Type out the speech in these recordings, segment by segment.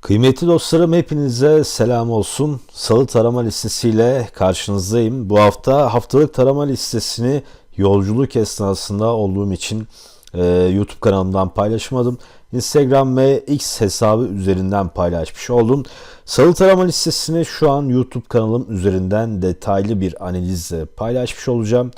Kıymetli dostlarım hepinize selam olsun. Salı tarama listesiyle karşınızdayım. Bu hafta haftalık tarama listesini yolculuk esnasında olduğum için e, YouTube kanalımdan paylaşmadım. Instagram ve X hesabı üzerinden paylaşmış oldum. Salı tarama listesini şu an YouTube kanalım üzerinden detaylı bir analizle paylaşmış olacağım.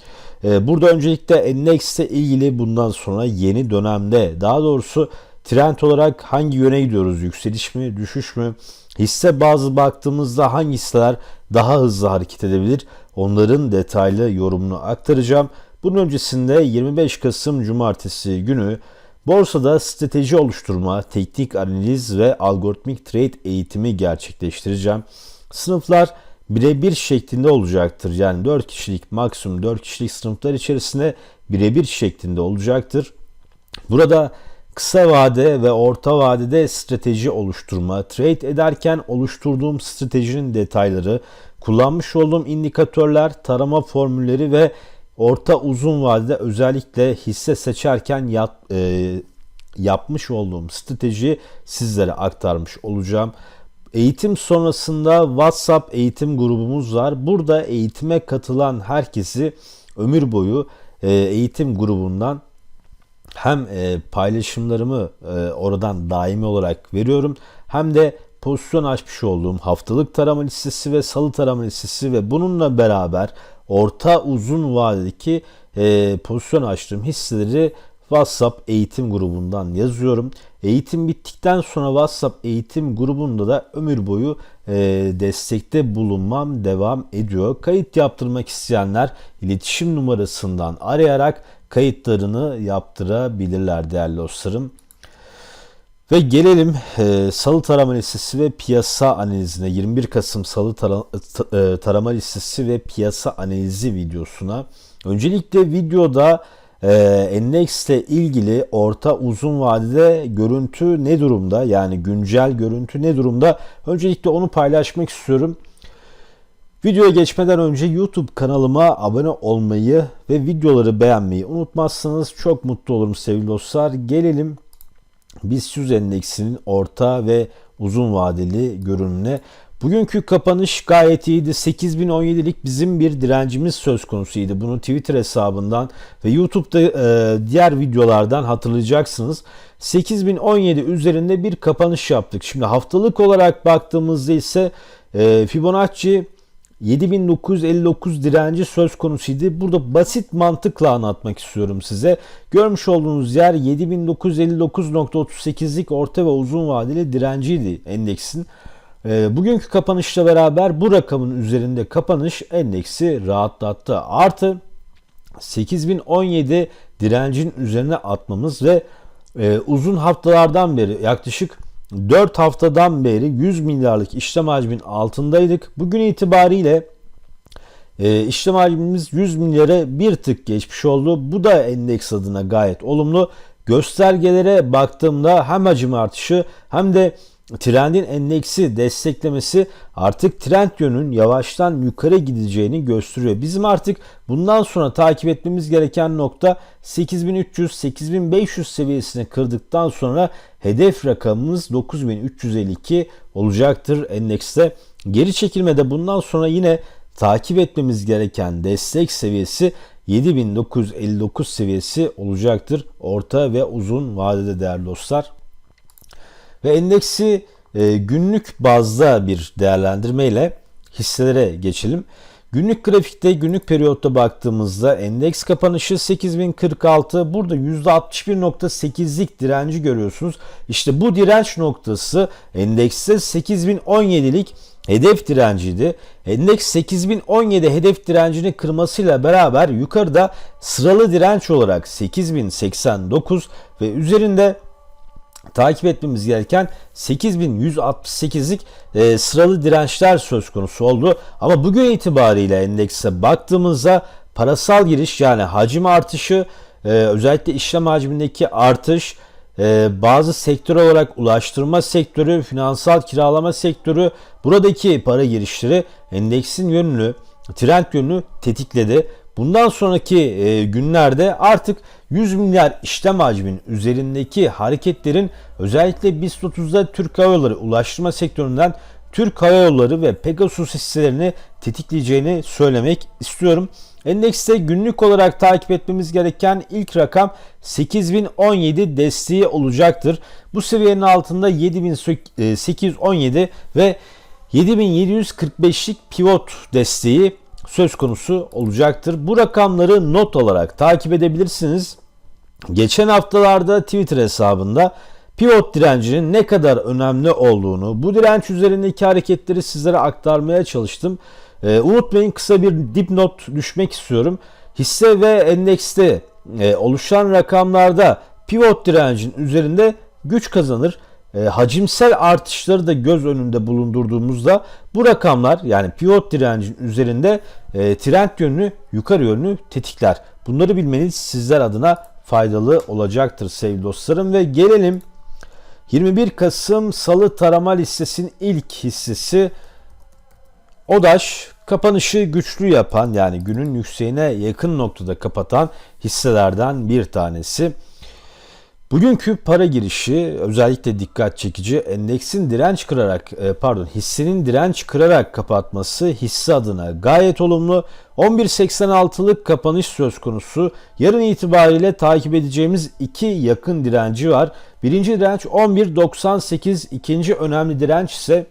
E, burada öncelikle endekste ilgili bundan sonra yeni dönemde daha doğrusu Trend olarak hangi yöne gidiyoruz? Yükseliş mi, düşüş mü? Hisse bazı baktığımızda hangi hisseler daha hızlı hareket edebilir? Onların detaylı yorumunu aktaracağım. Bunun öncesinde 25 Kasım Cumartesi günü borsada strateji oluşturma, teknik analiz ve algoritmik trade eğitimi gerçekleştireceğim. Sınıflar birebir şeklinde olacaktır. Yani 4 kişilik maksimum 4 kişilik sınıflar içerisinde birebir şeklinde olacaktır. Burada kısa vade ve orta vadede strateji oluşturma, trade ederken oluşturduğum stratejinin detayları, kullanmış olduğum indikatörler, tarama formülleri ve orta uzun vadede özellikle hisse seçerken yap, e, yapmış olduğum strateji sizlere aktarmış olacağım. Eğitim sonrasında WhatsApp eğitim grubumuz var. Burada eğitime katılan herkesi ömür boyu e, eğitim grubundan hem e, paylaşımlarımı e, oradan daimi olarak veriyorum hem de pozisyon açmış olduğum haftalık tarama listesi ve salı tarama listesi ve bununla beraber orta uzun vadedeki e, pozisyon açtığım hisseleri WhatsApp eğitim grubundan yazıyorum. Eğitim bittikten sonra WhatsApp eğitim grubunda da ömür boyu e, destekte bulunmam devam ediyor. Kayıt yaptırmak isteyenler iletişim numarasından arayarak kayıtlarını yaptırabilirler değerli dostlarım. Ve gelelim e, salı tarama listesi ve piyasa analizine 21 Kasım salı tara, e, tarama listesi ve piyasa analizi videosuna. Öncelikle videoda e, endekste ilgili orta uzun vadede görüntü ne durumda? Yani güncel görüntü ne durumda? Öncelikle onu paylaşmak istiyorum. Videoya geçmeden önce YouTube kanalıma abone olmayı ve videoları beğenmeyi unutmazsanız çok mutlu olurum sevgili dostlar. Gelelim BIST 100 endeksinin orta ve uzun vadeli görünümüne. Bugünkü kapanış gayet iyiydi. 8017'lik bizim bir direncimiz söz konusuydu. Bunu Twitter hesabından ve YouTube'da e, diğer videolardan hatırlayacaksınız. 8017 üzerinde bir kapanış yaptık. Şimdi haftalık olarak baktığımızda ise e, Fibonacci 7959 direnci söz konusuydu. Burada basit mantıkla anlatmak istiyorum size. Görmüş olduğunuz yer 7959.38'lik orta ve uzun vadeli direnciydi endeksin. Ee, bugünkü kapanışla beraber bu rakamın üzerinde kapanış endeksi rahatlattı. Artı 8017 direncin üzerine atmamız ve e, uzun haftalardan beri yaklaşık 4 haftadan beri 100 milyarlık işlem hacmin altındaydık. Bugün itibariyle e, işlem hacmimiz 100 milyara bir tık geçmiş oldu. Bu da endeks adına gayet olumlu. Göstergelere baktığımda hem hacim artışı hem de trendin endeksi desteklemesi artık trend yönünün yavaştan yukarı gideceğini gösteriyor. Bizim artık bundan sonra takip etmemiz gereken nokta 8300-8500 seviyesini kırdıktan sonra hedef rakamımız 9352 olacaktır endekste. Geri çekilmede bundan sonra yine takip etmemiz gereken destek seviyesi 7959 seviyesi olacaktır. Orta ve uzun vadede değerli dostlar. Ve endeksi e, günlük bazda bir değerlendirmeyle hisselere geçelim. Günlük grafikte günlük periyotta baktığımızda endeks kapanışı 8046 burada %61.8'lik direnci görüyorsunuz. İşte bu direnç noktası endekste 8017'lik hedef direnciydi. Endeks 8017 hedef direncini kırmasıyla beraber yukarıda sıralı direnç olarak 8089 ve üzerinde takip etmemiz gereken 8168'lik e, sıralı dirençler söz konusu oldu. Ama bugün itibariyle endekse baktığımızda parasal giriş yani hacim artışı e, özellikle işlem hacmindeki artış e, bazı sektör olarak ulaştırma sektörü, finansal kiralama sektörü buradaki para girişleri endeksin yönünü, trend yönünü tetikledi. Bundan sonraki e, günlerde artık 100 milyar işlem hacminin üzerindeki hareketlerin özellikle BIST 30'da Türk Hava Yolları ulaştırma sektöründen Türk Hava Yolları ve Pegasus hisselerini tetikleyeceğini söylemek istiyorum. Endekste günlük olarak takip etmemiz gereken ilk rakam 8017 desteği olacaktır. Bu seviyenin altında 7817 ve 7745'lik pivot desteği söz konusu olacaktır. Bu rakamları not olarak takip edebilirsiniz. Geçen haftalarda Twitter hesabında pivot direncinin ne kadar önemli olduğunu, bu direnç üzerindeki hareketleri sizlere aktarmaya çalıştım. E, unutmayın kısa bir dipnot düşmek istiyorum. Hisse ve endekste e, oluşan rakamlarda pivot direncin üzerinde güç kazanır. E, hacimsel artışları da göz önünde bulundurduğumuzda bu rakamlar yani pivot direncin üzerinde e, trend yönünü yukarı yönlü tetikler. Bunları bilmeniz sizler adına faydalı olacaktır sevgili dostlarım ve gelelim 21 Kasım Salı tarama listesinin ilk hissesi ODAŞ kapanışı güçlü yapan yani günün yükseğine yakın noktada kapatan hisselerden bir tanesi. Bugünkü para girişi özellikle dikkat çekici. Endeksin direnç kırarak e, pardon hissenin direnç kırarak kapatması hisse adına gayet olumlu. 11.86'lık kapanış söz konusu. Yarın itibariyle takip edeceğimiz iki yakın direnci var. Birinci direnç 11.98, ikinci önemli direnç ise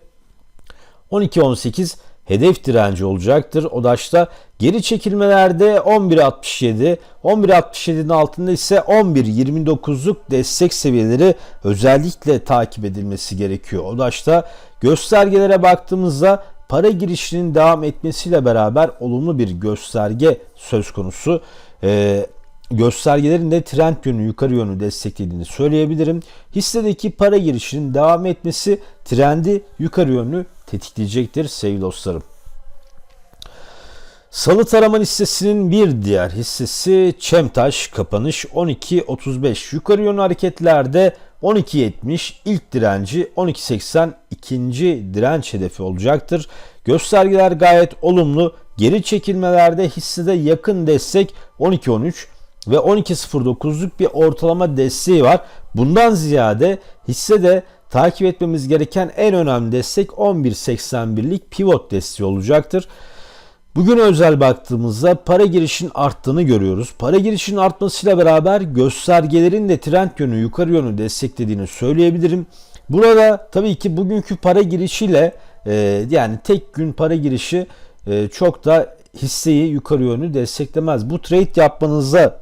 12.18 hedef direnci olacaktır. ODAŞ'ta geri çekilmelerde 11.67, 11.67'nin altında ise 11.29'luk destek seviyeleri özellikle takip edilmesi gerekiyor. ODAŞ'ta göstergelere baktığımızda para girişinin devam etmesiyle beraber olumlu bir gösterge söz konusu. Ee, göstergelerin de trend yönü yukarı yönü desteklediğini söyleyebilirim. Hissedeki para girişinin devam etmesi trendi yukarı yönlü tetikleyecektir sevgili dostlarım. Salı tarama listesinin bir diğer hissesi Çemtaş kapanış 12.35 yukarı yönlü hareketlerde 12.70 ilk direnci 12.80 ikinci direnç hedefi olacaktır. Göstergeler gayet olumlu. Geri çekilmelerde hissede yakın destek 12.13 ve 12.09'luk bir ortalama desteği var. Bundan ziyade hissede takip etmemiz gereken en önemli destek 11.81'lik pivot desteği olacaktır. Bugün özel baktığımızda para girişin arttığını görüyoruz. Para girişin artmasıyla beraber göstergelerin de trend yönü yukarı yönü desteklediğini söyleyebilirim. Burada tabii ki bugünkü para girişiyle e, yani tek gün para girişi e, çok da hisseyi yukarı yönlü desteklemez. Bu trade yapmanıza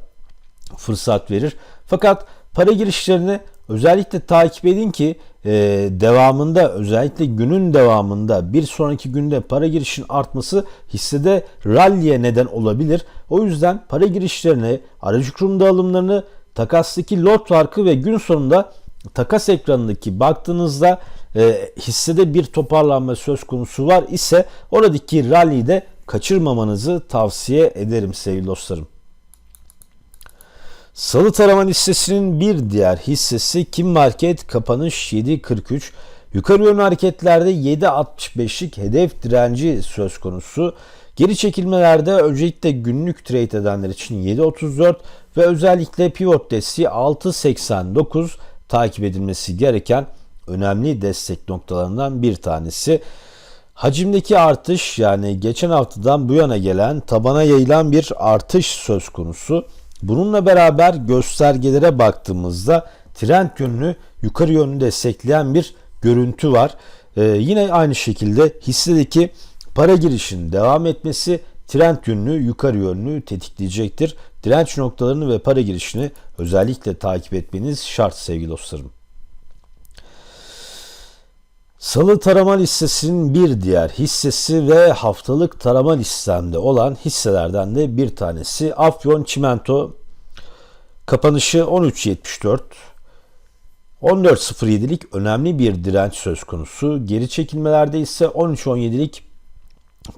fırsat verir. Fakat para girişlerini özellikle takip edin ki e, devamında özellikle günün devamında bir sonraki günde para girişin artması hissede rally'e neden olabilir. O yüzden para girişlerini, aracı kurum dağılımlarını, takastaki lot farkı ve gün sonunda takas ekranındaki baktığınızda e, hissede bir toparlanma söz konusu var ise oradaki rally'yi de kaçırmamanızı tavsiye ederim sevgili dostlarım. Salı tarama listesinin bir diğer hissesi Kim Market kapanış 7.43. Yukarı yönlü hareketlerde 7.65'lik hedef direnci söz konusu. Geri çekilmelerde öncelikle günlük trade edenler için 7.34 ve özellikle pivot desteği 6.89 takip edilmesi gereken önemli destek noktalarından bir tanesi. Hacimdeki artış yani geçen haftadan bu yana gelen tabana yayılan bir artış söz konusu. Bununla beraber göstergelere baktığımızda trend yönünü yukarı yönlü destekleyen bir görüntü var. Ee, yine aynı şekilde hissedeki para girişinin devam etmesi trend yönünü yukarı yönlü tetikleyecektir. Direnç noktalarını ve para girişini özellikle takip etmeniz şart sevgili dostlarım. Salı tarama listesinin bir diğer hissesi ve haftalık tarama listemde olan hisselerden de bir tanesi Afyon Çimento kapanışı 13.74 14.07'lik önemli bir direnç söz konusu. Geri çekilmelerde ise 13.17'lik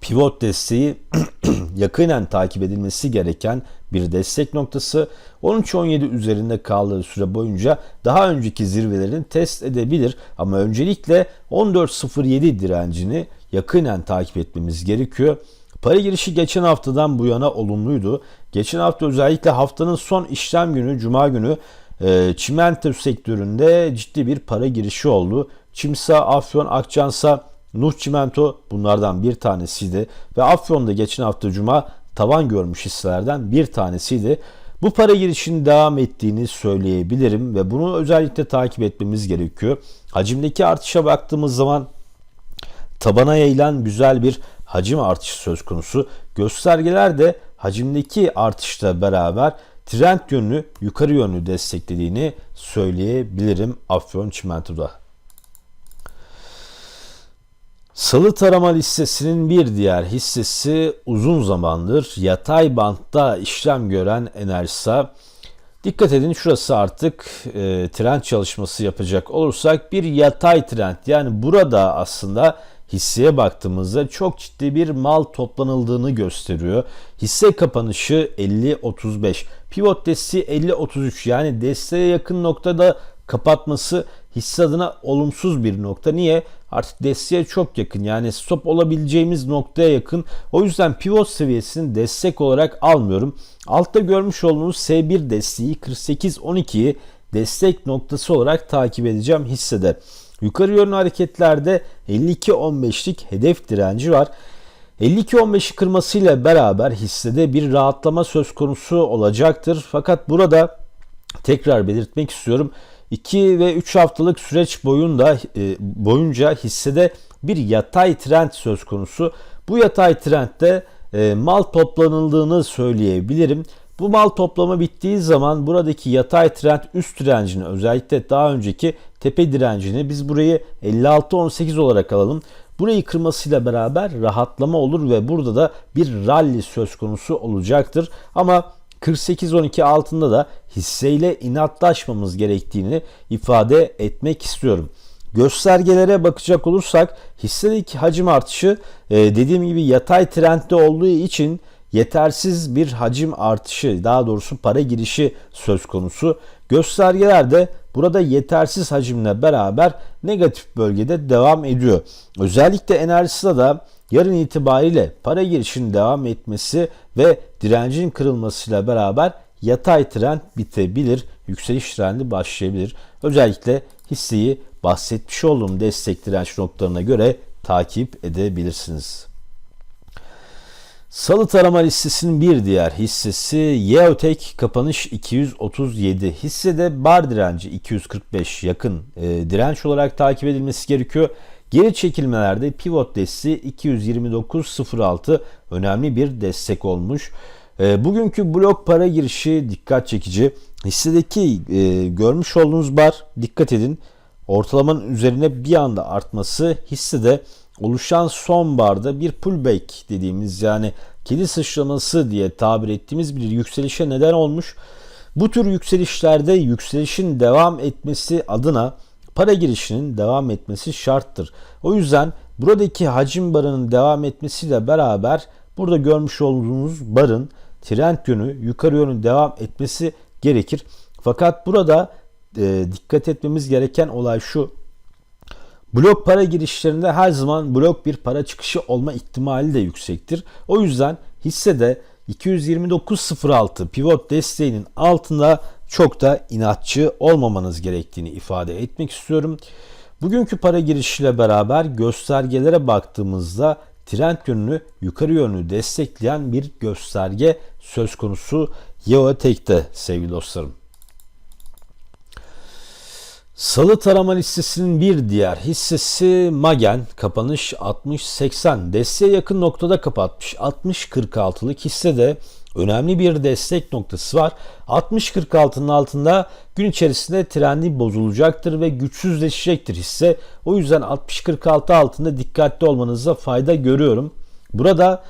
pivot desteği yakinen takip edilmesi gereken bir destek noktası 13-17 üzerinde kaldığı süre boyunca daha önceki zirvelerini test edebilir ama öncelikle 14.07 direncini yakinen takip etmemiz gerekiyor. Para girişi geçen haftadan bu yana olumluydu. Geçen hafta özellikle haftanın son işlem günü, cuma günü e, çimento sektöründe ciddi bir para girişi oldu. Çimsa, Afyon, Akçansa, Nuh Çimento bunlardan bir tanesiydi. Ve Afyon'da geçen hafta cuma tavan görmüş hisselerden bir tanesiydi. Bu para girişinin devam ettiğini söyleyebilirim ve bunu özellikle takip etmemiz gerekiyor. Hacimdeki artışa baktığımız zaman tabana yayılan güzel bir hacim artışı söz konusu. Göstergeler de hacimdeki artışla beraber trend yönlü yukarı yönlü desteklediğini söyleyebilirim Afyon Çimento'da. Salı tarama listesinin bir diğer hissesi uzun zamandır yatay bantta işlem gören Enerjisa. Dikkat edin şurası artık e, trend çalışması yapacak olursak bir yatay trend. Yani burada aslında hisseye baktığımızda çok ciddi bir mal toplanıldığını gösteriyor. Hisse kapanışı 50.35. Pivot desteği 50.33 yani desteğe yakın noktada kapatması hisse adına olumsuz bir nokta. Niye? Artık desteğe çok yakın yani stop olabileceğimiz noktaya yakın. O yüzden pivot seviyesini destek olarak almıyorum. Altta görmüş olduğunuz S1 desteği 48.12'yi destek noktası olarak takip edeceğim hissede. Yukarı yönlü hareketlerde 52.15'lik hedef direnci var. 52.15'i kırmasıyla beraber hissede bir rahatlama söz konusu olacaktır. Fakat burada tekrar belirtmek istiyorum. 2 ve 3 haftalık süreç boyunda e, boyunca hissede bir yatay trend söz konusu. Bu yatay trendde e, mal toplanıldığını söyleyebilirim. Bu mal toplama bittiği zaman buradaki yatay trend üst direncini özellikle daha önceki tepe direncini biz burayı 56-18 olarak alalım. Burayı kırmasıyla beraber rahatlama olur ve burada da bir rally söz konusu olacaktır. Ama 48-12 altında da hisseyle inatlaşmamız gerektiğini ifade etmek istiyorum. Göstergelere bakacak olursak hissedeki hacim artışı e, dediğim gibi yatay trendde olduğu için yetersiz bir hacim artışı daha doğrusu para girişi söz konusu. Göstergelerde burada yetersiz hacimle beraber negatif bölgede devam ediyor. Özellikle enerjisi da yarın itibariyle para girişinin devam etmesi ve direncin kırılmasıyla beraber yatay trend bitebilir, yükseliş trendi başlayabilir. Özellikle hisseyi bahsetmiş olduğum destek direnç noktalarına göre takip edebilirsiniz. Salı tarama listesinin bir diğer hissesi Yeotek kapanış 237. Hissede bar direnci 245 yakın e, direnç olarak takip edilmesi gerekiyor. Geri çekilmelerde pivot desteği 229.06 önemli bir destek olmuş. E, bugünkü blok para girişi dikkat çekici. Hissedeki e, görmüş olduğunuz bar dikkat edin ortalamanın üzerine bir anda artması hissede oluşan son barda bir pullback dediğimiz yani kedi sıçraması diye tabir ettiğimiz bir yükselişe neden olmuş. Bu tür yükselişlerde yükselişin devam etmesi adına para girişinin devam etmesi şarttır. O yüzden buradaki hacim barının devam etmesiyle beraber burada görmüş olduğunuz barın trend yönü yukarı yönü devam etmesi gerekir. Fakat burada e, dikkat etmemiz gereken olay şu. Blok para girişlerinde her zaman blok bir para çıkışı olma ihtimali de yüksektir. O yüzden hissede 229.06 pivot desteğinin altında çok da inatçı olmamanız gerektiğini ifade etmek istiyorum. Bugünkü para girişiyle beraber göstergelere baktığımızda trend yönünü yukarı yönlü destekleyen bir gösterge söz konusu Yeotek'te sevgili dostlarım. Salı tarama listesinin bir diğer hissesi Magen kapanış 60-80 desteğe yakın noktada kapatmış. 60-46'lık hisse de önemli bir destek noktası var. 60-46'nın altında gün içerisinde trendi bozulacaktır ve güçsüzleşecektir hisse. O yüzden 60-46 altında dikkatli olmanızda fayda görüyorum. Burada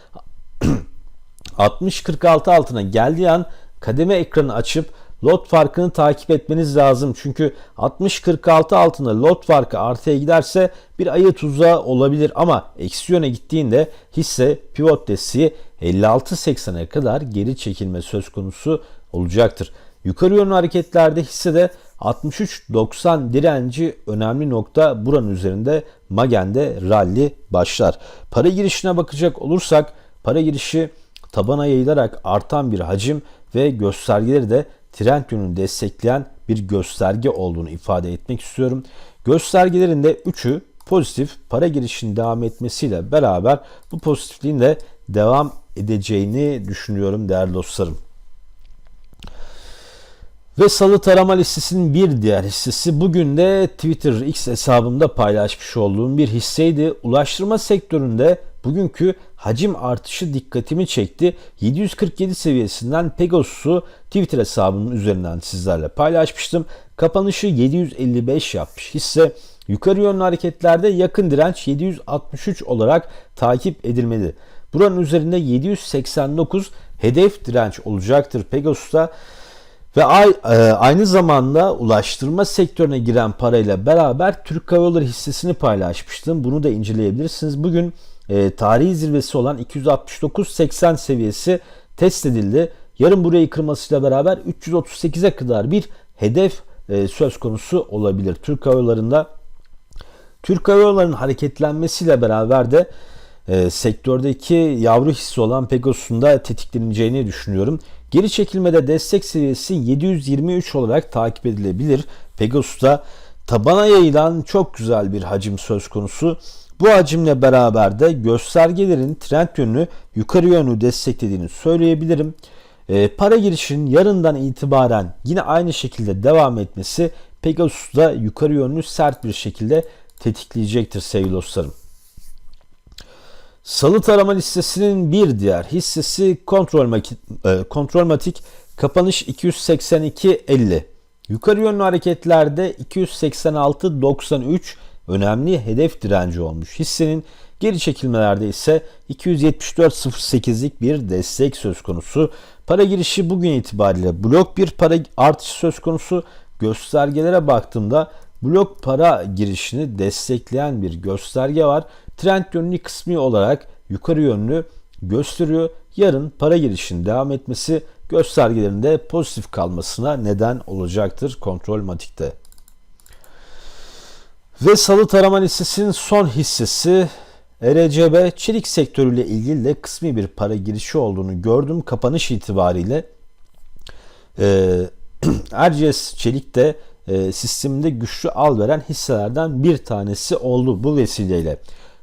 60-46 altına geldiği an kademe ekranı açıp lot farkını takip etmeniz lazım. Çünkü 60-46 altında lot farkı artıya giderse bir ayı tuzağı olabilir ama eksi yöne gittiğinde hisse pivot desteği 56-80'e kadar geri çekilme söz konusu olacaktır. Yukarı yönlü hareketlerde hissede 63-90 direnci önemli nokta buranın üzerinde Magen'de rally başlar. Para girişine bakacak olursak para girişi tabana yayılarak artan bir hacim ve göstergeleri de trend yönünü destekleyen bir gösterge olduğunu ifade etmek istiyorum. Göstergelerin de 3'ü pozitif para girişinin devam etmesiyle beraber bu pozitifliğin de devam edeceğini düşünüyorum değerli dostlarım. Ve salı tarama listesinin bir diğer hissesi bugün de Twitter X hesabımda paylaşmış olduğum bir hisseydi. Ulaştırma sektöründe bugünkü hacim artışı dikkatimi çekti. 747 seviyesinden Pegasus'u Twitter hesabımın üzerinden sizlerle paylaşmıştım. Kapanışı 755 yapmış hisse. Yukarı yönlü hareketlerde yakın direnç 763 olarak takip edilmeli. Buranın üzerinde 789 hedef direnç olacaktır Pegasus'ta. Ve e, aynı zamanda ulaştırma sektörüne giren parayla beraber Türk Hava Yolları hissesini paylaşmıştım. Bunu da inceleyebilirsiniz. Bugün e, tarihi zirvesi olan 269.80 seviyesi test edildi. Yarın burayı kırmasıyla beraber 338'e kadar bir hedef e, söz konusu olabilir. Türk Hava Yolları'nda Türk Hava Yolları'nın hareketlenmesiyle beraber de e, sektördeki yavru hissi olan Pegasus'un da tetikleneceğini düşünüyorum. Geri çekilmede destek seviyesi 723 olarak takip edilebilir. Pegasus'ta tabana yayılan çok güzel bir hacim söz konusu. Bu hacimle beraber de göstergelerin trend yönünü yukarı yönlü desteklediğini söyleyebilirim. E, para girişinin yarından itibaren yine aynı şekilde devam etmesi Pegasus'da yukarı yönlü sert bir şekilde tetikleyecektir sevgili dostlarım. Salı tarama listesinin bir diğer hissesi Kontrolmatik e, kapanış 282.50. Yukarı yönlü hareketlerde 286.93 önemli hedef direnci olmuş. Hissenin geri çekilmelerde ise 274.08'lik bir destek söz konusu. Para girişi bugün itibariyle blok bir para artışı söz konusu. Göstergelere baktığımda blok para girişini destekleyen bir gösterge var. Trend yönlü kısmi olarak yukarı yönlü gösteriyor. Yarın para girişinin devam etmesi göstergelerinde pozitif kalmasına neden olacaktır kontrol matikte. Ve salı tarama listesinin son hissesi ERCB çelik sektörüyle ilgili de kısmi bir para girişi olduğunu gördüm. Kapanış itibariyle e, Erciyes Çelik de e, sisteminde güçlü al veren hisselerden bir tanesi oldu bu vesileyle.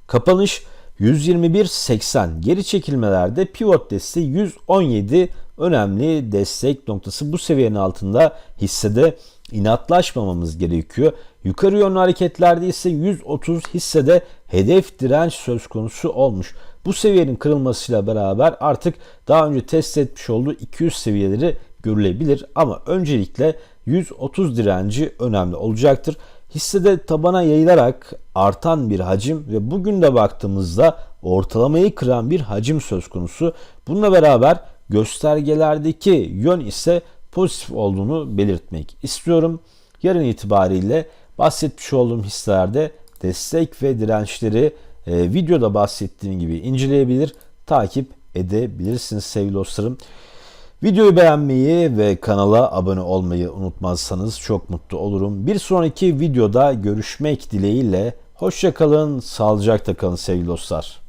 Kapanış 121.80 geri çekilmelerde pivot desteği 117 önemli destek noktası. Bu seviyenin altında hissede inatlaşmamamız gerekiyor. Yukarı yönlü hareketlerde ise 130 hissede hedef direnç söz konusu olmuş. Bu seviyenin kırılmasıyla beraber artık daha önce test etmiş olduğu 200 seviyeleri görülebilir ama öncelikle 130 direnci önemli olacaktır. Hissede tabana yayılarak artan bir hacim ve bugün de baktığımızda ortalamayı kıran bir hacim söz konusu. Bununla beraber göstergelerdeki yön ise pozitif olduğunu belirtmek istiyorum. Yarın itibariyle bahsetmiş olduğum hisselerde destek ve dirençleri e, videoda bahsettiğim gibi inceleyebilir, takip edebilirsiniz sevgili dostlarım. Videoyu beğenmeyi ve kanala abone olmayı unutmazsanız çok mutlu olurum. Bir sonraki videoda görüşmek dileğiyle. Hoşçakalın, sağlıcakla kalın sevgili dostlar.